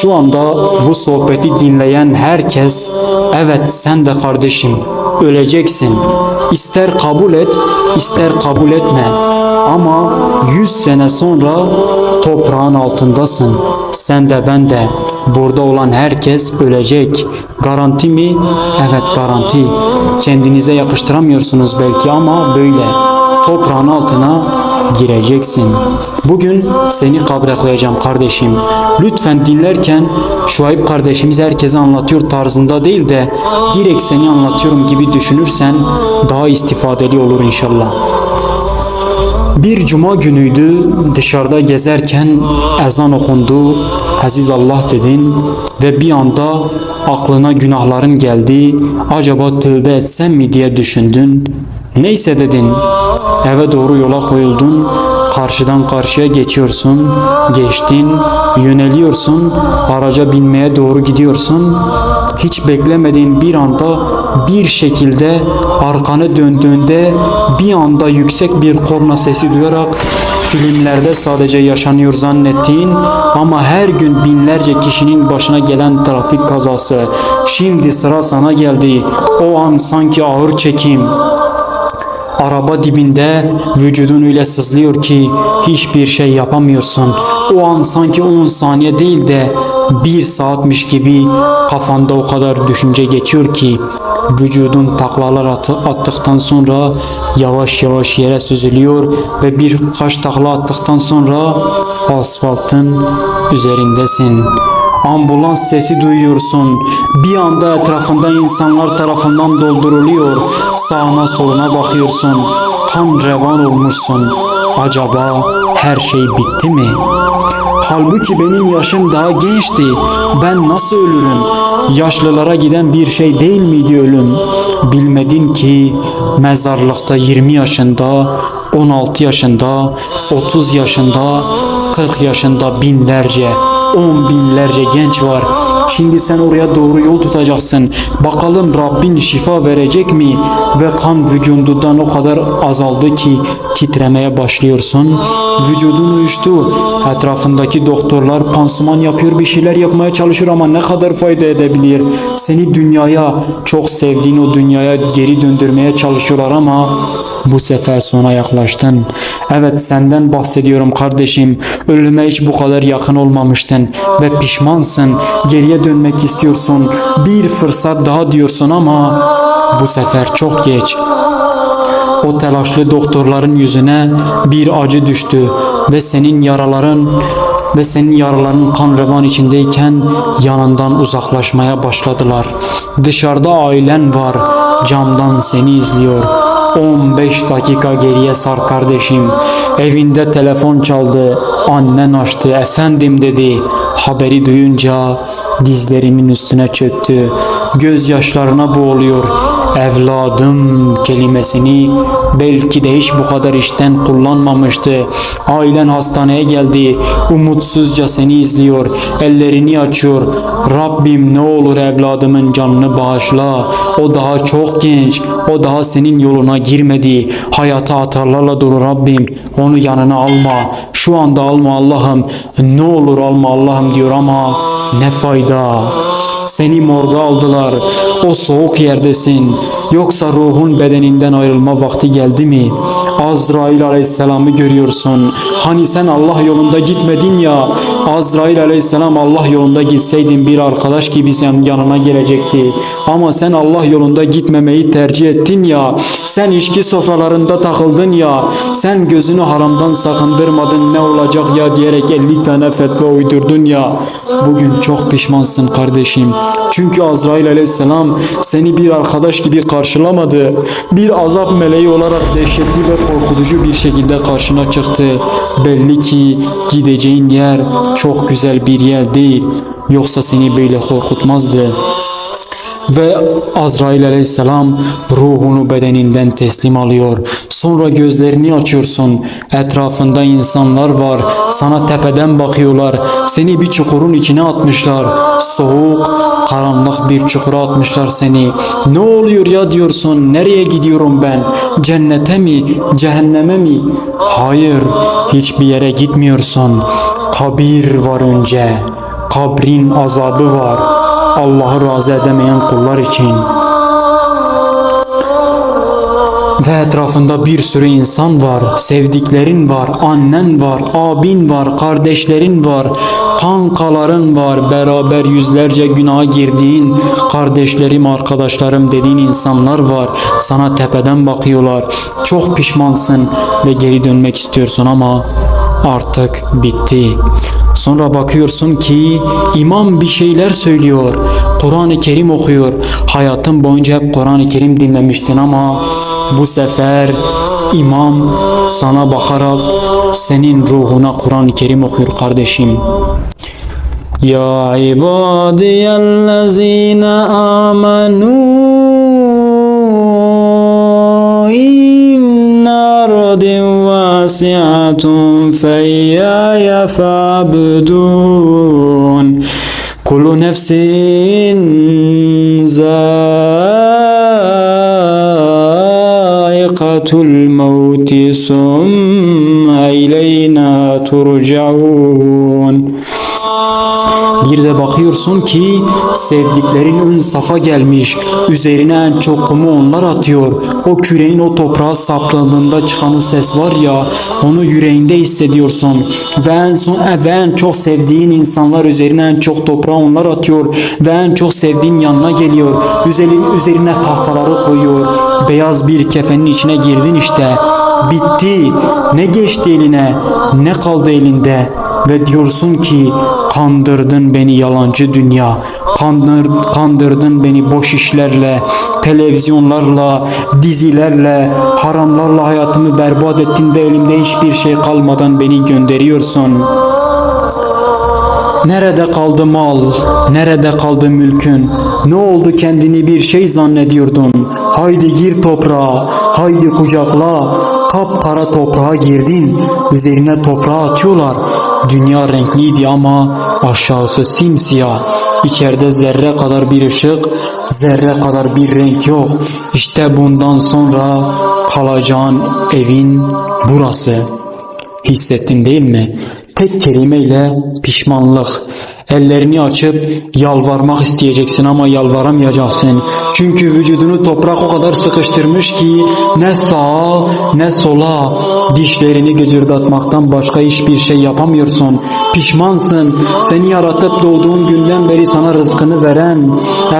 Şu anda bu sohbeti dinleyen herkes evet sen de kardeşim öleceksin. İster kabul et, ister kabul etme. Ama 100 sene sonra toprağın altındasın. Sen de ben de. Burada olan herkes ölecek. Garanti mi? Evet garanti. Kendinize yakıştıramıyorsunuz belki ama böyle. Toprağın altına gireceksin. Bugün seni kabre koyacağım kardeşim. Lütfen dinlerken Şuayb kardeşimiz herkese anlatıyor tarzında değil de direkt seni anlatıyorum gibi düşünürsen daha istifadeli olur inşallah. Bir cuma günüydü dışarıda gezerken ezan okundu. Aziz Allah dedin ve bir anda aklına günahların geldi. Acaba tövbe etsem mi diye düşündün. Neyse dedin. Eve doğru yola koyuldun. Karşıdan karşıya geçiyorsun. Geçtin. Yöneliyorsun. Araca binmeye doğru gidiyorsun. Hiç beklemediğin bir anda bir şekilde arkanı döndüğünde bir anda yüksek bir korna sesi duyarak filmlerde sadece yaşanıyor zannettiğin ama her gün binlerce kişinin başına gelen trafik kazası şimdi sıra sana geldi o an sanki ağır çekim Araba dibinde vücudun öyle sızlıyor ki hiçbir şey yapamıyorsun. O an sanki 10 saniye değil de bir saatmiş gibi kafanda o kadar düşünce geçiyor ki vücudun taklalar atı, attıktan sonra yavaş yavaş yere süzülüyor ve birkaç takla attıktan sonra asfaltın üzerindesin. Ambulans sesi duyuyorsun. Bir anda etrafında insanlar tarafından dolduruluyor. Sağına soluna bakıyorsun. Kan revan olmuşsun. Acaba her şey bitti mi? Halbuki benim yaşım daha gençti. Ben nasıl ölürüm? Yaşlılara giden bir şey değil miydi ölüm? Bilmedin ki mezarlıkta 20 yaşında, 16 yaşında, 30 yaşında, 40 yaşında binlerce, on binlerce genç var. Şimdi sen oraya doğru yol tutacaksın. Bakalım Rabbin şifa verecek mi? Ve kan vücudundan o kadar azaldı ki titremeye başlıyorsun. Vücudun uyuştu. Etrafındaki doktorlar pansuman yapıyor, bir şeyler yapmaya çalışıyor ama ne kadar fayda edebilir? Seni dünyaya, çok sevdiğin o dünyaya geri döndürmeye çalışıyorlar ama bu sefer sona yaklaştın. Evet senden bahsediyorum kardeşim. Ölüme hiç bu kadar yakın olmamıştın ve pişmansın. Geriye dönmek istiyorsun. Bir fırsat daha diyorsun ama bu sefer çok geç. O telaşlı doktorların yüzüne bir acı düştü ve senin yaraların ve senin yaraların kan revan içindeyken yanından uzaklaşmaya başladılar. Dışarıda ailen var, camdan seni izliyor. 15 dakika geriye sar kardeşim. Evinde telefon çaldı. Annen açtı. Efendim dedi. Haberi duyunca dizlerimin üstüne çöktü. Gözyaşlarına boğuluyor. Evladım kelimesini belki de hiç bu kadar işten kullanmamıştı. Ailen hastaneye geldi. Umutsuzca seni izliyor. Ellerini açıyor. Rabbim ne olur evladımın canını bağışla. O daha çok genç. O daha senin yoluna girmedi. Hayata atarlarla dolu Rabbim. Onu yanına alma. Şu anda alma Allah'ım. Ne olur alma Allah'ım diyor ama ne fayda. Seni morga aldılar. O soğuk yerdesin. Yoksa ruhun bedeninden ayrılma vakti geldi mi? Azrail aleyhisselamı görüyorsun. Hani sen Allah yolunda gitmedin ya. Azrail aleyhisselam Allah yolunda gitseydin bir arkadaş gibi sen yanına gelecekti. Ama sen Allah yolunda gitmemeyi tercih ettin ya. Sen içki sofralarında takıldın ya. Sen gözünü haramdan sakındırmadın ne olacak ya diyerek 50 tane fetva uydurdun ya. Bugün çok pişmansın kardeşim. Çünkü Azrail aleyhisselam seni bir arkadaş gibi karşılamadı. Bir azap meleği olarak dehşetli ve korkutucu bir şekilde karşına çıktı. Belli ki gideceğin yer çok güzel bir yer değil. Yoksa seni böyle korkutmazdı. Ve Azrail aleyhisselam ruhunu bedeninden teslim alıyor. Sonra gözlerini açıyorsun. Etrafında insanlar var. Sana tepeden bakıyorlar. Seni bir çukurun içine atmışlar. Soğuk, karanlık bir çukura atmışlar seni. Ne oluyor ya diyorsun. Nereye gidiyorum ben? Cennete mi? Cehenneme mi? Hayır. Hiçbir yere gitmiyorsun. Kabir var önce. kabrin azabı var. Allah'ı razı edemeyen kullar için. Ve etrafında bir sürü insan var, sevdiklerin var, annen var, abin var, kardeşlerin var, kankaların var, beraber yüzlerce günaha girdiğin kardeşlerim, arkadaşlarım dediğin insanlar var. Sana tepeden bakıyorlar. Çok pişmansın ve geri dönmek istiyorsun ama artık bitti. Sonra bakıyorsun ki imam bir şeyler söylüyor. Kur'an-ı Kerim okuyor. Hayatın boyunca hep Kur'an-ı Kerim dinlemiştin ama bu sefer imam sana bakarak senin ruhuna Kur'an-ı Kerim okuyor kardeşim. Ya ibadiyellezine amenu inna ardin vasi'atun فإياي فاعبدون. كل نفس ذائقة الموت ثم إلينا ترجعون. Bir de bakıyorsun ki sevdiklerin ön safa gelmiş. Üzerine en çok kumu onlar atıyor. O küreğin o toprağa sapladığında çıkan o ses var ya onu yüreğinde hissediyorsun. Ve en, son, e, ve en çok sevdiğin insanlar üzerine en çok toprağı onlar atıyor. Ve en çok sevdiğin yanına geliyor. Üzerine, üzerine tahtaları koyuyor. Beyaz bir kefenin içine girdin işte. Bitti. Ne geçti eline? Ne kaldı elinde? Ve diyorsun ki kandırdın beni yalancı dünya kandır, kandırdın beni boş işlerle televizyonlarla dizilerle haramlarla hayatımı berbat ettin ve elimde hiçbir şey kalmadan beni gönderiyorsun Nerede kaldı mal? Nerede kaldı mülkün? Ne oldu kendini bir şey zannediyordun? Haydi gir toprağa, haydi kucakla. Kapkara toprağa girdin. Üzerine toprağa atıyorlar. Dünya renkliydi ama aşağısı simsiyah. İçeride zerre kadar bir ışık, zerre kadar bir renk yok. İşte bundan sonra kalacağın evin burası. Hissettin değil mi? Tek kelimeyle pişmanlık. Ellerini açıp yalvarmak isteyeceksin ama yalvaramayacaksın. Çünkü vücudunu toprak o kadar sıkıştırmış ki ne sağa ne sola dişlerini gıcırdatmaktan başka hiçbir şey yapamıyorsun. Pişmansın. Seni yaratıp doğduğun günden beri sana rızkını veren,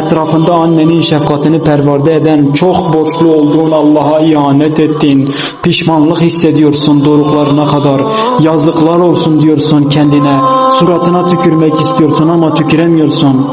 etrafında annenin şefkatini perverde eden, çok borçlu olduğun Allah'a ihanet ettin. Pişmanlık hissediyorsun doruklarına kadar. Yazıklar olsun diyorsun kendine. Suratına tükürmek istiyorsun ama tüküremiyorsun.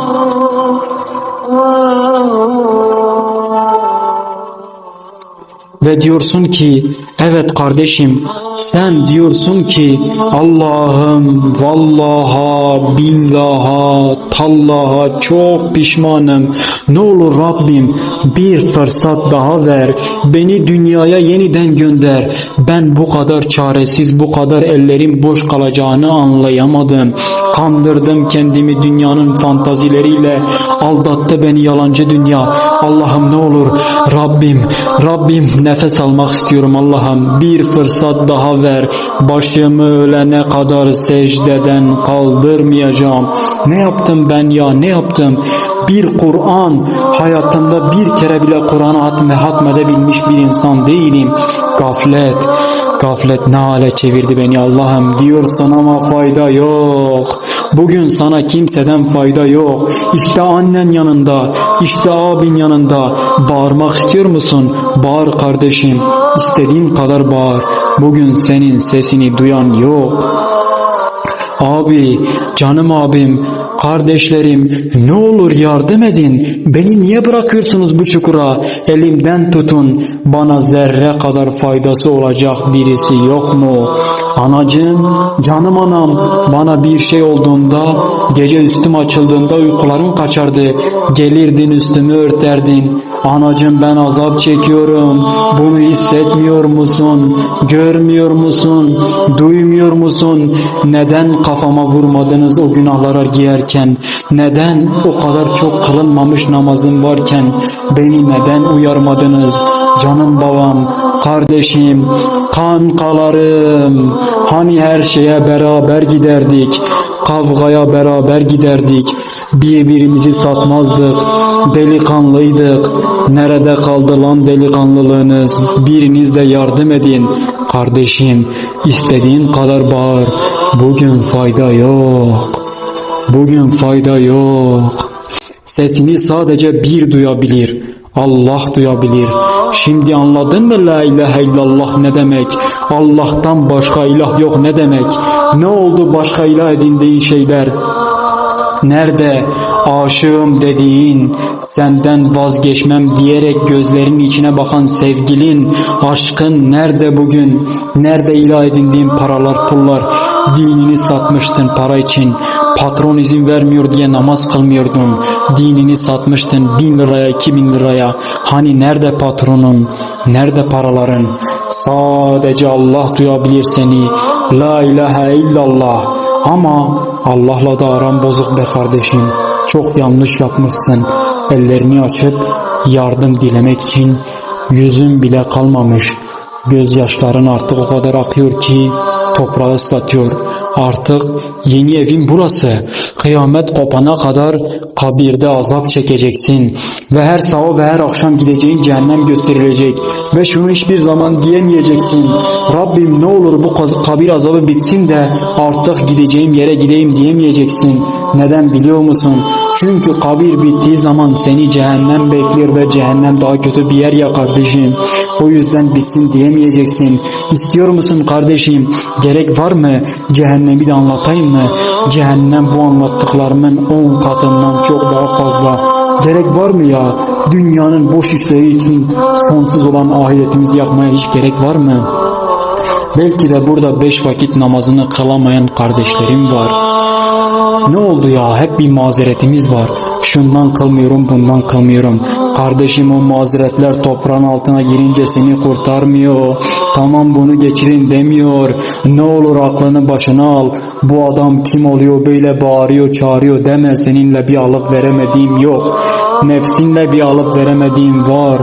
Ve diyorsun ki evet kardeşim sen diyorsun ki Allah'ım vallaha billaha tallaha çok pişmanım. Ne olur Rabbim bir fırsat daha ver. Beni dünyaya yeniden gönder. Ben bu kadar çaresiz bu kadar ellerim boş kalacağını anlayamadım. Kandırdım kendimi dünyanın fantazileriyle. Aldattı beni yalancı dünya. Allah'ım ne olur Rabbim Rabbim nefes almak istiyorum Allah'ım. Bir fırsat daha ver. Başımı ölene kadar secdeden kaldırmayacağım. Ne yaptım ben ya ne yaptım? Bir Kur'an hayatımda bir kere bile Kur'an'ı hatme, hatmedebilmiş bir insan değilim. Gaflet Gaflet ne hale çevirdi beni Allah'ım diyorsun ama fayda yok. Bugün sana kimseden fayda yok. İşte annen yanında, işte abin yanında. Bağırmak istiyor musun? Bağır kardeşim. İstediğin kadar bağır. Bugün senin sesini duyan yok. Abi, canım abim, kardeşlerim ne olur yardım edin. Beni niye bırakıyorsunuz bu çukura? Elimden tutun. Bana zerre kadar faydası olacak birisi yok mu? Anacığım, canım anam bana bir şey olduğunda gece üstüm açıldığında uykularım kaçardı. Gelirdin üstümü örterdin. Anacığım ben azap çekiyorum. Bunu hissetmiyor musun? Görmüyor musun? Duymuyor musun? Neden kafama vurmadınız o günahlara giyerken? Neden o kadar çok kılınmamış namazım varken beni neden uyarmadınız? Canım babam, kardeşim, kankalarım, hani her şeye beraber giderdik. Kavgaya beraber giderdik. Birbirimizi satmazdık. Delikanlıydık. Nerede kaldı lan delikanlılığınız? Biriniz de yardım edin. Kardeşim istediğin kadar bağır. Bugün fayda yok. Bugün fayda yok. Sesini sadece bir duyabilir. Allah duyabilir. Şimdi anladın mı la ilahe illallah ne demek? Allah'tan başka ilah yok ne demek? Ne oldu başka ilah edindiğin şeyler? Nerede aşığım dediğin, senden vazgeçmem diyerek gözlerinin içine bakan sevgilin, aşkın nerede bugün? Nerede ilah edindiğin paralar, pullar? Dinini satmıştın para için. Patron izin vermiyor diye namaz kılmıyordun. Dinini satmıştın bin liraya, iki bin liraya. Hani nerede patronun? Nerede paraların? Sadece Allah duyabilir seni. La ilahe illallah. Ama Allah'la da aram bozuk be kardeşim. Çok yanlış yapmışsın. Ellerini açıp yardım dilemek için yüzün bile kalmamış. Gözyaşların artık o kadar akıyor ki toprağı ıslatıyor. Artık yeni evin burası. Kıyamet kopana kadar kabirde azap çekeceksin. Ve her sabah ve her akşam gideceğin cehennem gösterilecek. Ve şunu hiçbir zaman diyemeyeceksin. Rabbim ne olur bu kabir azabı bitsin de artık gideceğim yere gideyim diyemeyeceksin. Neden biliyor musun? Çünkü kabir bittiği zaman seni cehennem bekliyor ve cehennem daha kötü bir yer ya kardeşim. O yüzden bitsin diyemeyeceksin. İstiyor musun kardeşim? Gerek var mı? Cehennemi de anlatayım mı? Cehennem bu anlattıklarımın 10 katından çok daha fazla. Gerek var mı ya? Dünyanın boş işleri için sonsuz olan ahiretimizi yakmaya hiç gerek var mı? Belki de burada beş vakit namazını kılamayan kardeşlerim var. Ne oldu ya? Hep bir mazeretimiz var. Şundan kılmıyorum, bundan kılmıyorum. Kardeşim o mazeretler toprağın altına girince seni kurtarmıyor. Tamam bunu geçirin demiyor. Ne olur aklını başına al. Bu adam kim oluyor böyle bağırıyor çağırıyor deme seninle bir alıp veremediğim yok. Nefsinle bir alıp veremediğim var.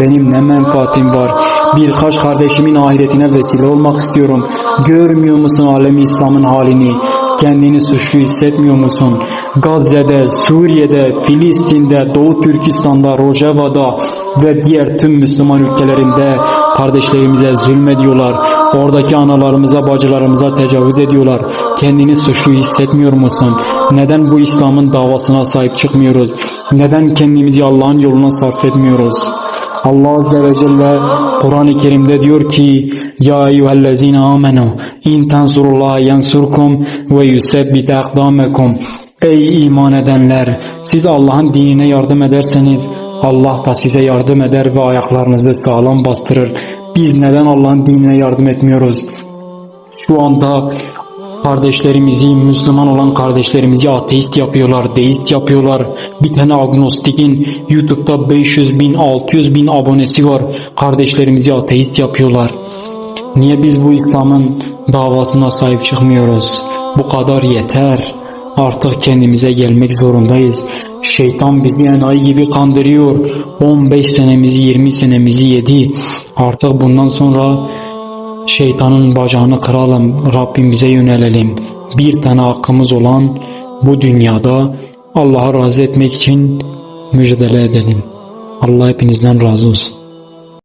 Benim ne menfaatim var? Birkaç kardeşimin ahiretine vesile olmak istiyorum. Görmüyor musun alemi İslam'ın halini? Kendini suçlu hissetmiyor musun? Gazze'de, Suriye'de, Filistin'de, Doğu Türkistan'da, Rojava'da ve diğer tüm Müslüman ülkelerinde kardeşlerimize zulmediyorlar. Oradaki analarımıza, bacılarımıza tecavüz ediyorlar. Kendini suçlu hissetmiyor musun? Neden bu İslam'ın davasına sahip çıkmıyoruz? Neden kendimizi Allah'ın yoluna sarf etmiyoruz? Allah Azze ve Celle Kur'an-ı Kerim'de diyor ki Ya eyyühellezine amenu in tansurullaha yansurkum ve yusebbit akdamekum Ey iman edenler siz Allah'ın dinine yardım ederseniz Allah da size yardım eder ve ayaklarınızı sağlam bastırır. Biz neden Allah'ın dinine yardım etmiyoruz? Şu anda kardeşlerimizi, Müslüman olan kardeşlerimizi ateist yapıyorlar, deist yapıyorlar. Bir tane agnostikin YouTube'da 500 bin, 600 bin abonesi var. Kardeşlerimizi ateist yapıyorlar. Niye biz bu İslam'ın davasına sahip çıkmıyoruz? Bu kadar yeter. Artık kendimize gelmek zorundayız. Şeytan bizi enayi gibi kandırıyor. 15 senemizi 20 senemizi yedi. Artık bundan sonra Şeytanın bacağını kıralım, Rabbimize yönelelim. Bir tane hakkımız olan bu dünyada Allah'a razı etmek için mücadele edelim. Allah hepinizden razı olsun.